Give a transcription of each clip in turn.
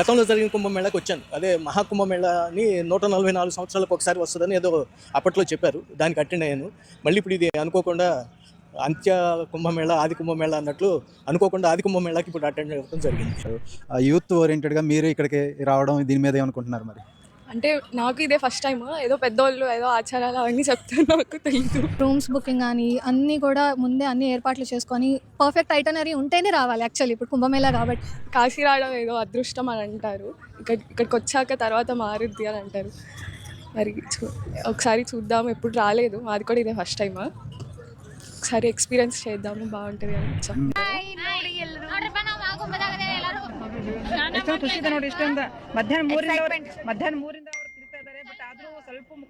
గతంలో జరిగిన కుంభమేళాకి వచ్చాను. అదే మహాకుంభమేళాని నూట నలభై నాలుగు సంవత్సరాలకు ఒకసారి వస్తుందని ఏదో అప్పట్లో చెప్పారు. దానికి అటెండ్ అయ్యాను. మళ్ళీ ఇప్పుడు ఇది అనుకోకుండా అంత్య కుంభమేళ ఆది కుంభమేళ అన్నట్లు అనుకోకుండా ఆది కుంభమేళాకి ఇప్పుడు అటెండ్ అవ్వడం జరిగింది. యూత్ ఓరియంటెడ్గా మీరు ఇక్కడికి రావడం దీని మీద ఏమనుకుంటున్నారు మరి? అంటే నాకు ఇదే ఫస్ట్ టైం ఏదో పెద్దోళ్ళు ఏదో ఆచారాలు అవన్నీ చెప్తారు నాకు తెలియదు రూమ్స్ బుకింగ్ కానీ అన్నీ కూడా ముందే అన్ని ఏర్పాట్లు చేసుకొని పర్ఫెక్ట్ ఐటనరీ ఉంటేనే రావాలి యాక్చువల్లీ ఇప్పుడు కుంభమేళా కాబట్టి కాశీ రావడం ఏదో అదృష్టం అని అంటారు ఇక్కడ ఇక్కడికి వచ్చాక తర్వాత మారుద్ది అని అంటారు మరి చూ ఒకసారి చూద్దాం ఎప్పుడు రాలేదు అది కూడా ఇదే ఫస్ట్ టైం ఒకసారి ఎక్స్పీరియన్స్ చేద్దాము బాగుంటుంది అని వచ్చాం ಎಷ್ಟು ಖುಷಿ ಇದೆ ನೋಡಿ ಇಷ್ಟೊಂದು ಮಧ್ಯಾಹ್ನ ಮೂರಿಂದ ಮಧ್ಯಾಹ್ನ ಮೂರಿಂದ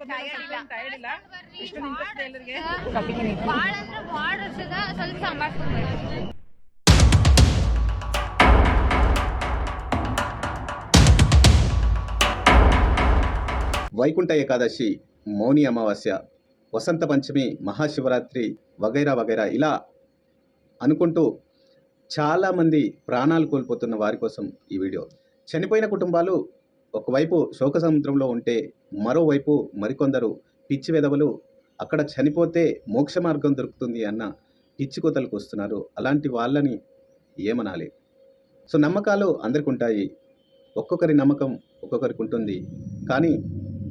ಸ್ವಲ್ಪ ಮುಖದ ಟೈರ್ಡ್ ಇಲ್ಲ ಇಷ್ಟೊಂದು ಇಂಟ್ರೆಸ್ಟ್ ಎಲ್ಲರಿಗೆ ಭಾಳ ಅಂದ್ರೆ ಭಾಳ ವರ್ಷದ ಸ್ವಲ್ಪ ಸಂಭಾಳಿಸ್ಕೊಬೇಕು వైకుంఠ ఏకాదశి మౌని అమావాస్య వసంత పంచమి మహాశివరాత్రి వగైరా వగైరా ఇలా అనుకుంటూ చాలామంది ప్రాణాలు కోల్పోతున్న వారి కోసం ఈ వీడియో చనిపోయిన కుటుంబాలు ఒకవైపు శోక సముద్రంలో ఉంటే మరోవైపు మరికొందరు పిచ్చి వెదవలు అక్కడ చనిపోతే మోక్ష మార్గం దొరుకుతుంది అన్న పిచ్చి కోతలకు వస్తున్నారు. అలాంటి వాళ్ళని ఏమనాలి? సో నమ్మకాలు అందరికి ఉంటాయి ఒక్కొక్కరి నమ్మకం ఒక్కొక్కరికి ఉంటుంది. కానీ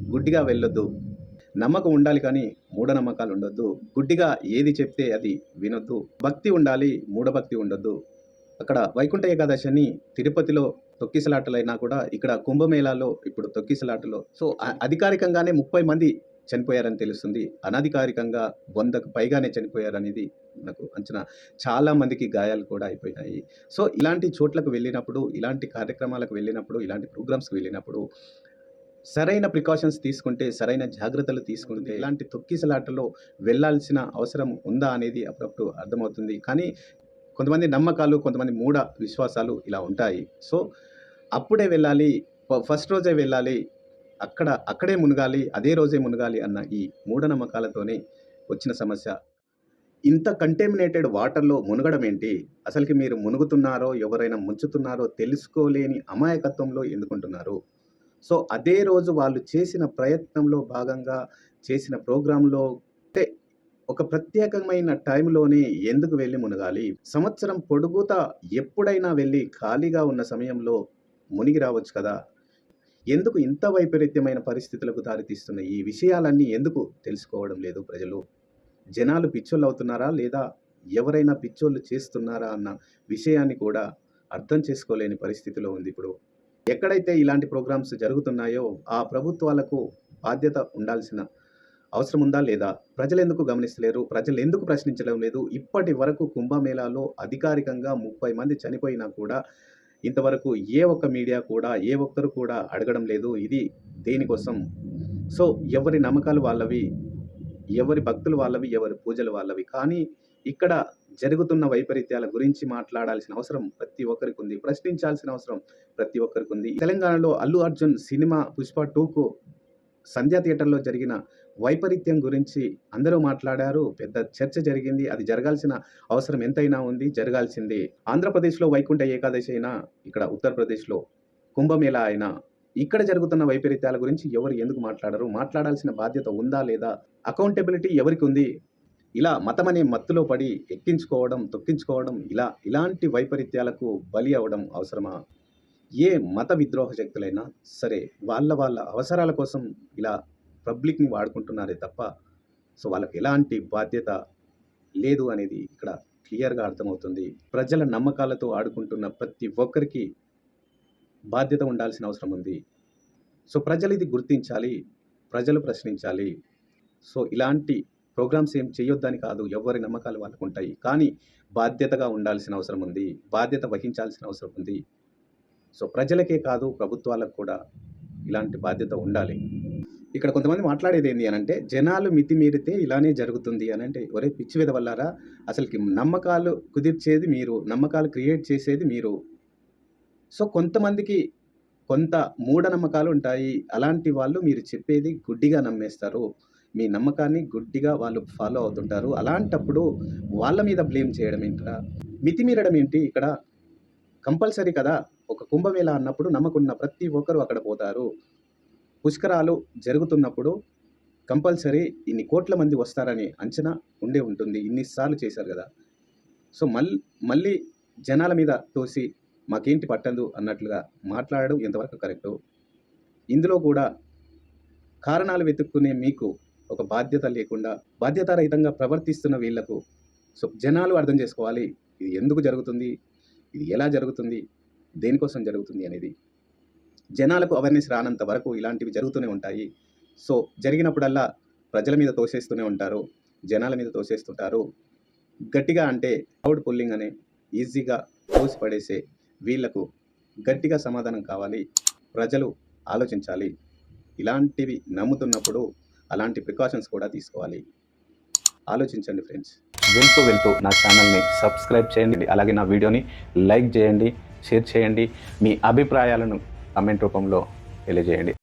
గుడ్డిగా వెళ్ళొద్దు. నమ్మకం ఉండాలి కానీ మూఢనమ్మకాలు ఉండొద్దు. గుడ్డిగా ఏది చెప్తే అది వినొద్దు. భక్తి ఉండాలి మూఢభక్తి ఉండొద్దు. అక్కడ వైకుంఠ ఏకాదశి అని తిరుపతిలో తొక్కిసలాటలైనా కూడా ఇక్కడ కుంభమేళాలో ఇప్పుడు తొక్కిసలాటలో. సో అధికారికంగానే ముప్పై మంది చనిపోయారని తెలుస్తుంది. అనధికారికంగా వందకు పైగానే చనిపోయారనేది మనకు అంచనా. చాలా మందికి గాయాలు కూడా అయిపోయినాయి. సో ఇలాంటి చోట్లకు వెళ్ళినప్పుడు ఇలాంటి కార్యక్రమాలకు వెళ్ళినప్పుడు ఇలాంటి ప్రోగ్రామ్స్కి వెళ్ళినప్పుడు సరైన ప్రికాషన్స్ తీసుకుంటే సరైన జాగ్రత్తలు తీసుకుంటే ఇలాంటి తొక్కిసలాటలో వెళ్ళాల్సిన అవసరం ఉందా అనేది అప్పుడప్పుడు అర్థమవుతుంది. కానీ కొంతమంది నమ్మకాలు కొంతమంది మూఢ విశ్వాసాలు ఇలా ఉంటాయి. సో అప్పుడే వెళ్ళాలి ఫస్ట్ రోజే వెళ్ళాలి అక్కడ అక్కడే మునగాలి అదే రోజే మునగాలి అన్న ఈ మూఢనమ్మకాలతోనే వచ్చిన సమస్య. ఇంత కంటెమినేటెడ్ వాటర్లో మునగడం ఏంటి? అసలుకి మీరు మునుగుతున్నారో ఎవరైనా ముంచుతున్నారో తెలుసుకోలేని అమాయకత్వంలో ఎందుకుంటున్నారు? సో అదే రోజు వాళ్ళు చేసిన ప్రయత్నంలో భాగంగా చేసిన ప్రోగ్రాంలో అంటే ఒక ప్రత్యేకమైన టైంలోనే ఎందుకు వెళ్ళి మునగాలి? సంవత్సరం పొడుగుతా ఎప్పుడైనా వెళ్ళి ఖాళీగా ఉన్న సమయంలో మునిగి రావచ్చు కదా? ఎందుకు ఇంత వైపరీత్యమైన పరిస్థితులకు దారితీస్తున్న ఈ విషయాలన్నీ ఎందుకు తెలుసుకోవడం లేదు ప్రజలు? జనాలు పిచ్చోళ్ళు అవుతున్నారా లేదా ఎవరైనా పిచ్చోళ్ళు చేస్తున్నారా అన్న విషయాన్ని కూడా అర్థం చేసుకోలేని పరిస్థితిలో ఉంది ఇప్పుడు. ఎక్కడైతే ఇలాంటి ప్రోగ్రామ్స్ జరుగుతున్నాయో ఆ ప్రభుత్వాలకు బాధ్యత ఉండాల్సిన అవసరం ఉందా లేదా? ప్రజలు ఎందుకు గమనిస్తలేరు? ప్రజలు ఎందుకు ప్రశ్నించడం లేదు? ఇప్పటి వరకు కుంభమేళాలో అధికారికంగా ముప్పై మంది చనిపోయినా కూడా ఇంతవరకు ఏ ఒక్క మీడియా కూడా ఏ ఒక్కరు కూడా అడగడం లేదు. ఇది దేనికోసం? సో ఎవరి నమ్మకాలు వాళ్ళవి ఎవరి భక్తులు వాళ్ళవి ఎవరి పూజలు వాళ్ళవి. కానీ ఇక్కడ జరుగుతున్న వైపరీత్యాల గురించి మాట్లాడాల్సిన అవసరం ప్రతి ఒక్కరికి ఉంది ప్రశ్నించాల్సిన అవసరం ప్రతి ఒక్కరికి ఉంది తెలంగాణలో అల్లు అర్జున్ సినిమా పుష్ప టూకు సంధ్యా థియేటర్లో జరిగిన వైపరీత్యం గురించి అందరూ మాట్లాడారు. పెద్ద చర్చ జరిగింది. అది జరగాల్సిన అవసరం ఎంతైనా ఉంది. జరగాల్సింది ఆంధ్రప్రదేశ్లో వైకుంఠ ఏకాదశి అయినా ఇక్కడ ఉత్తరప్రదేశ్లో కుంభమేళా అయినా ఇక్కడ జరుగుతున్న వైపరీత్యాల గురించి ఎవరు ఎందుకు మాట్లాడరు? మాట్లాడాల్సిన బాధ్యత ఉందా లేదా? అకౌంటబిలిటీ ఎవరికి ఉంది? ఇలా మతం అనే మత్తులో పడి ఎక్కించుకోవడం తొక్కించుకోవడం ఇలా ఇలాంటి వైపరీత్యాలకు బలి అవ్వడం అవసరమా? ఏ మత విద్రోహ శక్తులైనా సరే వాళ్ళ వాళ్ళ అవసరాల కోసం ఇలా పబ్లిక్ని వాడుకుంటున్నారే తప్ప సో వాళ్ళకి ఎలాంటి బాధ్యత లేదు అనేది ఇక్కడ క్లియర్గా అర్థమవుతుంది. ప్రజల నమ్మకాలతో ఆడుకుంటున్న ప్రతి ఒక్కరికి బాధ్యత ఉండాల్సిన అవసరం ఉంది. సో ప్రజలు ఇది గుర్తించాలి ప్రజలు ప్రశ్నించాలి. సో ఇలాంటి ప్రోగ్రామ్స్ ఏం చేయొద్దని కాదు ఎవరి నమ్మకాలు వాళ్ళకు ఉంటాయి. కానీ బాధ్యతగా ఉండాల్సిన అవసరం ఉంది బాధ్యత వహించాల్సిన అవసరం ఉంది. సో ప్రజలకే కాదు ప్రభుత్వాలకు కూడా ఇలాంటి బాధ్యత ఉండాలి. ఇక్కడ కొంతమంది మాట్లాడేది ఏంటి అని అంటే జనాలు మితిమీరితే ఇలానే జరుగుతుంది అని అంటే ఒరే పిచ్చి మీద వల్లారా అసలుకి నమ్మకాలు కుదిర్చేది మీరు నమ్మకాలు క్రియేట్ చేసేది మీరు. సో కొంతమందికి కొంత మూఢనమ్మకాలు ఉంటాయి. అలాంటి వాళ్ళు మీరు చెప్పేది గుడ్డిగా నమ్మేస్తారు. మీ నమ్మకాన్ని గుడ్డిగా వాళ్ళు ఫాలో అవుతుంటారు. అలాంటప్పుడు వాళ్ళ మీద బ్లేమ్ చేయడం ఏంటరా? మితిమీరడం ఏంటి? ఇక్కడ కంపల్సరీ కదా ఒక కుంభమేళ అన్నప్పుడు నమ్మకున్న ప్రతి ఒక్కరూ అక్కడ పోతారు. పుష్కరాలు జరుగుతున్నప్పుడు కంపల్సరీ ఇన్ని కోట్ల మంది వస్తారని అంచనా ఉండే ఉంటుంది. ఇన్నిసార్లు చేశారు కదా. సో మళ్ళీ మళ్ళీ జనాల మీద తోసి మాకేంటి పట్టదు అన్నట్లుగా మాట్లాడడం ఎంతవరకు కరెక్టు ఇందులో కూడా కారణాలు వెతుక్కునే మీకు ఒక బాధ్యత లేకుండా బాధ్యతారహితంగా ప్రవర్తిస్తున్న వీళ్ళకు సో జనాలు అర్థం చేసుకోవాలి. ఇది ఎందుకు జరుగుతుంది? ఇది ఎలా జరుగుతుంది? దేనికోసం జరుగుతుంది అనేది. జనాలకు అవేర్నెస్ రానంత వరకు ఇలాంటివి జరుగుతూనే ఉంటాయి. సో జరిగినప్పుడల్లా ప్రజల మీద తోసేస్తూనే ఉంటారు. జనాల మీద తోసేస్తుంటారు. గట్టిగా అంటే క్రౌడ్ పుల్లింగ్ అనే ఈజీగా తోసిపడేసే వీళ్ళకు గట్టిగా సమాధానం కావాలి. ప్రజలు ఆలోచించాలి. ఇలాంటివి నమ్ముతున్నప్పుడు అలాంటి ప్రికాషన్స్ కూడా తీసుకోవాలి. ఆలోచించండి ఫ్రెండ్స్ వెళ్తూ వెళ్తూ నా ఛానల్ని సబ్స్క్రైబ్ చేయండి. అలాగే నా వీడియోని లైక్ చేయండి షేర్ చేయండి. మీ అభిప్రాయాలను కమెంట్ రూపంలో తెలియజేయండి.